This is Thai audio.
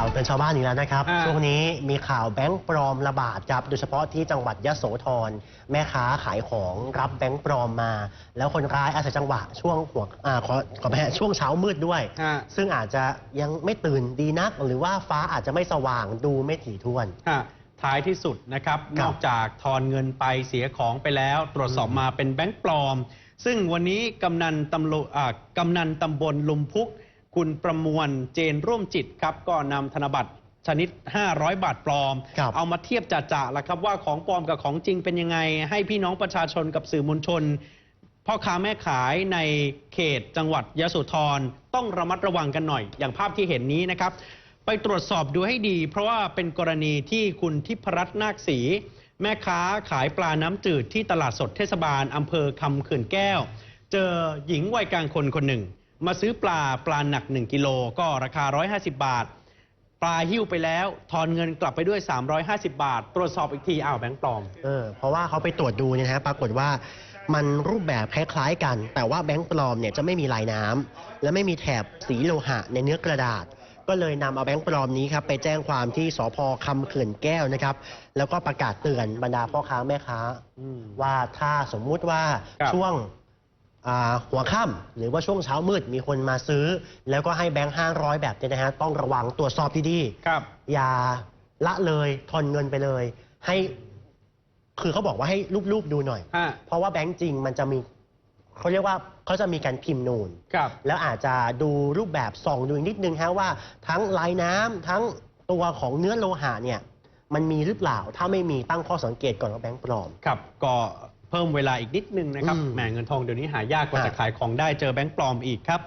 ข่าวเตือนชาวบ้านอีกแล้วนะครับ อ่า ช่วงนี้มีข่าวแบงค์ปลอมระบาดครับ โดยเฉพาะที่จังหวัดยโสธร แม่ค้าขายของรับแบงค์ปลอมมา แล้วคนร้ายอาศัยจังหวะช่วงหัวอ่าขอขอไปช่วงเช้ามืดด้วยฮะซึ่งอาจจะยังไม่ตื่นดีนัก หรือว่าฟ้าอาจจะไม่สว่างดูไม่ถี่ถ้วนฮะท้ายที่สุดนะครับครับ นอกจากทอนเงินไปเสียของไปแล้ว ตรวจสอบมาเป็นแบงค์ปลอม ซึ่งวันนี้กำนันตำรวจอ่ากำนันตำบลลุมพุก คุณประมวลเจนร่วมจิตครับก็นำธนบัตรชนิด 500 บาทปลอมครับเอามาเทียบจ่าๆแล้วครับว่าของปลอมกับของจริงเป็นยังไง ให้พี่น้องประชาชนกับสื่อมวลชน พ่อค้าแม่ขายในเขตจังหวัดยะโสธรต้องระมัดระวังกันหน่อย อย่างภาพที่เห็นนี้นะครับ ไปตรวจสอบดูให้ดี เพราะว่าเป็นกรณีที่คุณทิพรัตน์นาคศรีแม่ค้าขายปลาน้ำจืดที่ตลาดสดเทศบาลอำเภอคำเขื่อนแก้ว เจอหญิงวัยกลางคนคนหนึ่ง มาซื้อปลาปลาหนัก 1 กิโลก็ราคา 150 บาท ปลาหิ้วไปแล้ว ทอนเงินกลับไปด้วย 350 บาท ตรวจสอบอีกทีอ้าวแบงค์ปลอม เออเพราะว่าเขาไปตรวจดูเนี่ยนะฮะปรากฏว่ามันรูปแบบคล้ายๆกัน แต่ว่าแบงค์ปลอมเนี่ยจะไม่มีลายน้ำและไม่มีแถบสีโลหะในเนื้อกระดาษ ก็เลยนำเอาแบงค์ปลอมนี้ครับไปแจ้งความที่สพคำเขื่อนแก้วนะครับ แล้วก็ประกาศเตือนบรรดาพ่อค้าแม่ค้า อืม ว่าถ้าสมมุติว่าครับ ช่วงอ่า หัวค่ำหรือว่าช่วงเช้ามืดมีคนมาซื้อ แล้วก็ให้แบงค์ห้าร้อยแบบเนี้นะฮะต้องระวังตรวจสอบดีๆครับอย่าละเลยทอนเงินไปเลย ให้คือเขาบอกว่าให้รูปๆดูหน่อยฮะเพราะว่าแบงก์จริงมันจะมีเขาเรียกว่าเขาจะมีการพิมพ์นูน ครับ แล้วอาจจะดูรูปแบบส่องดูอีกนิดนึงฮะว่าทั้งลายน้ำทั้งตัวของเนื้อโลหะเนี่ย มันมีหรือเปล่าถ้าไม่มีตั้งข้อสังเกตก่อนว่าแบงก์ปลอม ครับ ก็ เพิ่มเวลาอีกนิดนึงนะครับอืมแหมเงินทองเดี๋ยวนี้หายากกว่าฮะจะขายของได้เจอแบงค์ปลอมอีกครับ